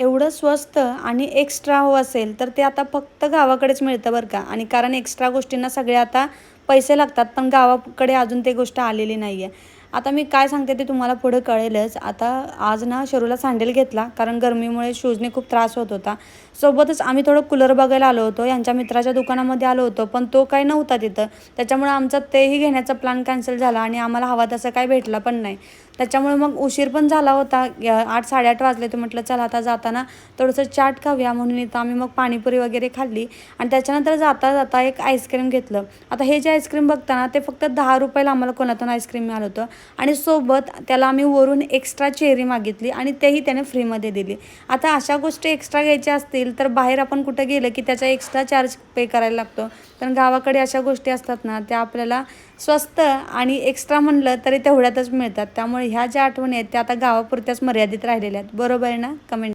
एवढं स्वस्त आणि एक्स्ट्रा हवं असेल तर ते आता फक्त गावाकडेच मिळतं बरं का. आणि कारण एक्स्ट्रा गोष्टींना सगळे आता पैसे लागतात पण गावाकडे अजून ते गोष्ट आलेली नाही आहे आता मी काय सांगते ते तुम्हाला पुढं कळेलच. आता आज ना शरूला सँडल घेतला कारण गरमीमुळे शूजने खूप त्रास होत होता. सोबतच आम्ही थोडं कूलर बघायला आलो होतो यांच्या मित्राच्या दुकानामध्ये आलो होतो पण तो काही नव्हता तिथं. त्याच्यामुळे आमचा तेही घेण्याचा प्लॅन कॅन्सल झाला आणि आम्हाला हवा तसं काही भेटला पण नाही. त्याच्यामुळे मग उशीर पण झाला होता. आठ साडेआठ वाजले तर म्हटलं चला आता जाताना थोडंसं चाट खाऊया. म्हणून इथं आम्ही मग पाणीपुरी वगैरे खाल्ली. आणि त्याच्यानंतर जाता जाता एक आईस्क्रीम घेतलं. आता हे जे आईस्क्रीम बघताना ते फक्त दहा रुपयाला आम्हाला कोणातून आईस्क्रीम मिळालं होतं. आणि सोबत त्याला आम्ही वरून एक्स्ट्रा चेरी मागितली आणि तेही त्याने फ्रीमध्ये दिली. आता अशा गोष्टी एक्स्ट्रा घ्यायच्या असतील तर बाहेर आपण कुठं गेलं की त्याचा एक्स्ट्रा चार्ज पे करायला लागतो. पण गावाकडे अशा गोष्टी असतात ना त्या आपल्याला स्वस्त आणि एक्स्ट्रा म्हणलं तरी तेवढ्यातच मिळतात. त्यामुळे ह्या ज्या आठवणी आहेत त्या आता गावापुरत्याच मर्यादित राहिलेल्या आहेत. बरोबर आहे ना? कमेंट